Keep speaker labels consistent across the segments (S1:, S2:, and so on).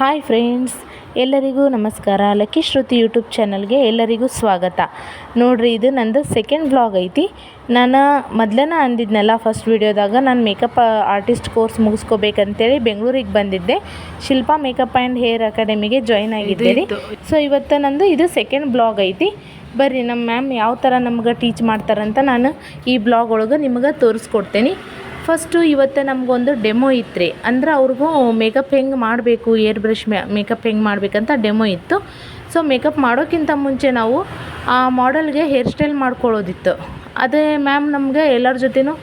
S1: Hi friends ಎಲ್ಲರಿಗೂ ನಮಸ್ಕಾರ. Lucky ಶ್ರುತಿ YouTube ಚಾನಲ್ಗೆ ಎಲ್ಲರಿಗೂ ಸ್ವಾಗತ. ನೋಡ್ರಿ ಇದು ನಂದು ಸೆಕೆಂಡ್ ವ್ಲಾಗ್ ಐತಿ. ನಾನು ಮೊದ್ಲನ ಅಂದಿದ್ನಲ್ಲ ಫಸ್ಟ್ ವಿಡಿಯೋದಾಗ ನಾನು ಮೇಕಪ್ ಆರ್ಟಿಸ್ಟ್ ಕೋರ್ಸ್ ಮುಗಿಸ್ಕೋಬೇಕಂತೇಳಿ ಬೆಂಗಳೂರಿಗೆ ಬಂದಿದ್ದೆ. ಶಿಲ್ಪಾ ಮೇಕಪ್ ಆ್ಯಂಡ್ ಹೇರ್ ಅಕಾಡೆಮಿಗೆ ಜಾಯ್ನ್ ಆಗಿದ್ದೆ ರೀ. ಸೊ ಇವತ್ತು ನಂದು ಇದು ಸೆಕೆಂಡ್ ಬ್ಲಾಗ್ ಐತಿ. ಬರ್ರಿ ನಮ್ಮ ಮ್ಯಾಮ್ ಯಾವ ಥರ ನಮ್ಗೆ ಟೀಚ್ ಮಾಡ್ತಾರಂತ ನಾನು ಈ ಬ್ಲಾಗ್ ಒಳಗೆ ನಿಮ್ಗೆ ತೋರಿಸ್ಕೊಡ್ತೇನೆ. ಫಸ್ಟು ಇವತ್ತು ನಮಗೊಂದು ಡೆಮೋ ಇತ್ತು ರೀ ಅಂದ್ರೆ ಅವ್ರಿಗೂ ಮೇಕಪ್ ಹೆಂಗೆ ಮಾಡಬೇಕು ಏರ್ ಬ್ರಷ್ ಮೇಕಪ್ ಹೆಂಗೆ ಮಾಡಬೇಕಂತ ಡೆಮೋ ಇತ್ತು. ಸೊ ಮೇಕಪ್ ಮಾಡೋಕ್ಕಿಂತ ಮುಂಚೆ ನಾವು ಆ ಮಾಡೆಲ್ಗೆ ಹೇರ್ ಸ್ಟೈಲ್ ಮಾಡ್ಕೊಳ್ಳೋದಿತ್ತು. ಅದೇ ಮ್ಯಾಮ್ ನಮಗೆ ಎಲ್ಲರ ಜೊತೆನೂ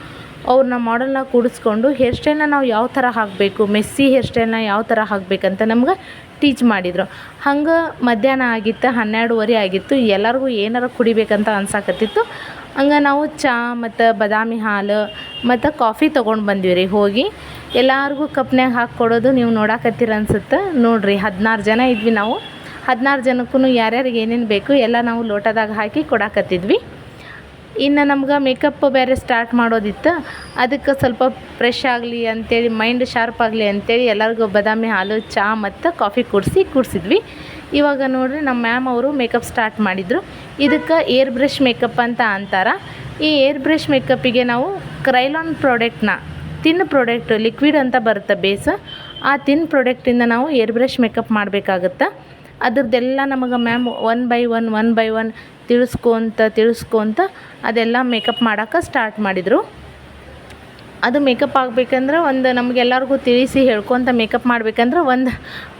S1: ಅವ್ರನ್ನ ಮಾಡೆಲ್ನ ಕೂಡಿಸ್ಕೊಂಡು ಹೇರ್ ಸ್ಟೈಲ್ನ ನಾವು ಯಾವ ಥರ ಹಾಕಬೇಕು ಮೆಸ್ಸಿ ಹೇರ್ ಸ್ಟೈಲ್ನ ಯಾವ ಥರ ಹಾಕಬೇಕಂತ ನಮ್ಗೆ ಟೀಚ್ ಮಾಡಿದರು. ಹಂಗೆ ಮಧ್ಯಾಹ್ನ ಆಗಿತ್ತು, ಹನ್ನೆರಡುವರೆ ಆಗಿತ್ತು, ಎಲ್ಲರಿಗೂ ಏನಾರ ಕುಡಿಬೇಕಂತ ಅನ್ಸಾಕತ್ತಿತ್ತು. ಹಂಗೆ ನಾವು ಚಾ ಮತ್ತು ಬಾದಾಮಿ ಹಾಲು ಮತ್ತು ಕಾಫಿ ತೊಗೊಂಡು ಬಂದ್ವಿ ರೀ, ಹೋಗಿ. ಎಲ್ಲರಿಗೂ ಕಪ್ನ್ಯಾಗ ಹಾಕಿ ಕೊಡೋದು ನೀವು ನೋಡಾಕತ್ತೀರ ಅನ್ಸುತ್ತೆ. ನೋಡಿರಿ, ಹದಿನಾರು ಜನ ಇದ್ವಿ ನಾವು. ಹದಿನಾರು ಜನಕ್ಕೂ ಯಾರ್ಯಾರಿಗೆ ಏನೇನು ಬೇಕು ಎಲ್ಲ ನಾವು ಲೋಟದಾಗ ಹಾಕಿ ಕೊಡಾಕತ್ತಿದ್ವಿ. ಇನ್ನು ನಮ್ಗೆ ಮೇಕಪ್ ಬೇರೆ ಸ್ಟಾರ್ಟ್ ಮಾಡೋದಿತ್ತು. ಅದಕ್ಕೆ ಸ್ವಲ್ಪ ಫ್ರೆಶ್ ಆಗಲಿ ಅಂತೇಳಿ, ಮೈಂಡ್ ಶಾರ್ಪ್ ಆಗಲಿ ಅಂತೇಳಿ ಎಲ್ಲರಿಗೂ ಬಾದಾಮಿ ಹಾಲು ಚಹಾ ಮತ್ತು ಕಾಫಿ ಕುಡಿಸಿ ಕುಡಿಸಿದ್ವಿ. ಇವಾಗ ನೋಡ್ರಿ ನಮ್ಮ ಮ್ಯಾಮ್ ಅವರು ಮೇಕಪ್ ಸ್ಟಾರ್ಟ್ ಮಾಡಿದರು. ಇದಕ್ಕೆ ಏರ್ ಬ್ರಷ್ ಮೇಕಪ್ ಅಂತ ಅಂತಾರೆ. ಈ ಏರ್ ಬ್ರಷ್ ಮೇಕಪ್ಪಿಗೆ ನಾವು ಕ್ರೈಲಾನ್ ಪ್ರಾಡಕ್ಟ್ನ ತಿನ್ ಪ್ರಾಡಕ್ಟ್ ಲಿಕ್ವಿಡ್ ಅಂತ ಬರುತ್ತೆ ಬೇಸ್ ಆ ತಿನ್ ಪ್ರಾಡಕ್ಟಿಂದ ನಾವು ಏರ್ ಬ್ರಷ್ ಮೇಕಪ್ ಮಾಡಬೇಕಾಗತ್ತೆ? ಅದ್ರದ್ದೆಲ್ಲ ನಮಗೆ ma'am one by one one by one ತಿಳಿಸ್ಕೊಂತ ತಿಳಿಸ್ಕೊಂತ ಅದೆಲ್ಲ ಮೇಕಪ್ ಮಾಡೋಕೆ ಸ್ಟಾರ್ಟ್ ಮಾಡಿದರು. ಅದು ಮೇಕಪ್ ಆಗಬೇಕಂದ್ರೆ ಒಂದು ನಮಗೆಲ್ಲರಿಗೂ ತಿಳಿಸಿ ಹೇಳ್ಕೊತ ಮೇಕಪ್ ಮಾಡ್ಬೇಕಂದ್ರೆ ಒಂದು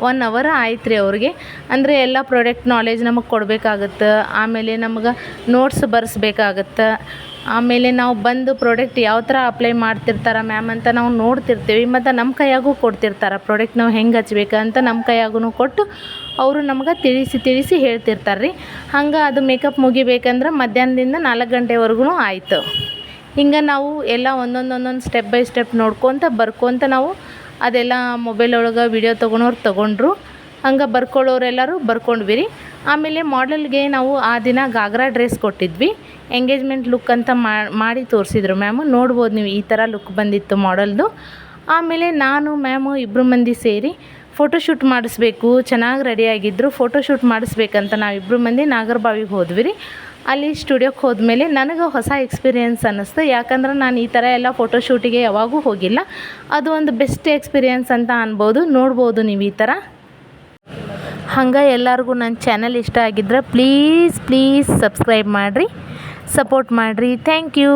S1: ಒನ್ ಅವರ್ ಆಯ್ತು ರೀ ಅವ್ರಿಗೆ. ಅಂದರೆ ಎಲ್ಲ ಪ್ರಾಡಕ್ಟ್ ನಾಲೆಜ್ ನಮಗೆ ಕೊಡಬೇಕಾಗತ್ತೆ, ಆಮೇಲೆ ನಮ್ಗೆ ನೋಟ್ಸ್ ಬರೆಸ್ಬೇಕಾಗತ್ತೆ, ಆಮೇಲೆ ನಾವು ಬಂದು ಪ್ರಾಡಕ್ಟ್ ಯಾವ ಥರ ಅಪ್ಲೈ ಮಾಡ್ತಿರ್ತಾರೆ ಮ್ಯಾಮ್ ಅಂತ ನಾವು ನೋಡ್ತಿರ್ತೀವಿ, ಮತ್ತು ನಮ್ಮ ಕೈಯಾಗೂ ಕೊಡ್ತಿರ್ತಾರೆ ಪ್ರಾಡಕ್ಟ್ ನಾವು ಹೆಂಗೆ ಹಚ್ಬೇಕು ಅಂತ ನಮ್ಮ ಕೈಯಾಗೂ ಕೊಟ್ಟು ಅವರು ನಮ್ಗೆ ತಿಳಿಸಿ ತಿಳಿಸಿ ಹೇಳ್ತಿರ್ತಾರೆ ರೀ ಹಂಗೆ ಅದು ಮೇಕಪ್ ಮುಗಿಬೇಕಂದ್ರೆ ಮಧ್ಯಾಹ್ನದಿಂದ ನಾಲ್ಕು ಗಂಟೆವರೆಗೂ ಆಯಿತು. ಹಿಂಗೆ ನಾವು ಎಲ್ಲ ಒಂದೊಂದು ಒಂದೊಂದು ಸ್ಟೆಪ್ ಬೈ ಸ್ಟೆಪ್ ನೋಡ್ಕೊತ ಬರ್ಕೊತ ನಾವು ಅದೆಲ್ಲ ಮೊಬೈಲ್ ಒಳಗೆ ವಿಡಿಯೋ ತೊಗೊಳೋರು ತೊಗೊಂಡ್ರು. ಹಂಗೆ ಬರ್ಕೊಳ್ಳೋರೆಲ್ಲರೂ ಬರ್ಕೊಂಡ್ವಿ ಆಮೇಲೆ ಮಾಡೆಲ್ಗೆ ನಾವು ಆ ದಿನ ಗಾಗ್ರಾ ಡ್ರೆಸ್ ಕೊಟ್ಟಿದ್ವಿ. ಎಂಗೇಜ್ಮೆಂಟ್ ಲುಕ್ ಅಂತ ಮಾಡಿ ತೋರಿಸಿದ್ರು ಮ್ಯಾಮು ನೋಡ್ಬೋದು ನೀವು ಈ ಥರ ಲುಕ್ ಬಂದಿತ್ತು ಮಾಡೆಲ್ದು ಆಮೇಲೆ ನಾನು ಮ್ಯಾಮು ಇಬ್ಬರು ಮಂದಿ ಸೇರಿ ಫೋಟೋಶೂಟ್ ಮಾಡಿಸ್ಬೇಕು, ಚೆನ್ನಾಗಿ ರೆಡಿಯಾಗಿದ್ದರು ಫೋಟೋಶೂಟ್ ಮಾಡಿಸ್ಬೇಕಂತ ನಾವಿಬ್ಬರು ಮಂದಿ ನಾಗರಬಾವಿಗೆ ಹೋದ್ವಿ ರೀ ಅಲ್ಲಿ ಸ್ಟುಡಿಯೋಕ್ಕೆ ಹೋದ್ಮೇಲೆ ನನಗೆ ಹೊಸ ಎಕ್ಸ್ಪೀರಿಯೆನ್ಸ್ ಅನ್ನಿಸ್ತು. ಯಾಕಂದ್ರೆ ನಾನು ಈ ಥರ ಎಲ್ಲ ಫೋಟೋಶೂಟಿಗೆ ಯಾವಾಗೂ ಹೋಗಿಲ್ಲ. ಅದು ಒಂದು ಬೆಸ್ಟ್ ಎಕ್ಸ್ಪೀರಿಯೆನ್ಸ್ ಅಂತ ಅನ್ಬೋದು. ನೋಡ್ಬೋದು ನೀವು ಈ ಥರ. ಹಂಗೆ ಎಲ್ಲರಿಗೂ ನನ್ನ ಚಾನಲ್ ಇಷ್ಟ ಆಗಿದ್ರೆ ಪ್ಲೀಸ್ ಪ್ಲೀಸ್ ಸಬ್ಸ್ಕ್ರೈಬ್ ಮಾಡಿರಿ. ಸಪೋರ್ಟ್ ಮಾಡಿರಿ. Thank you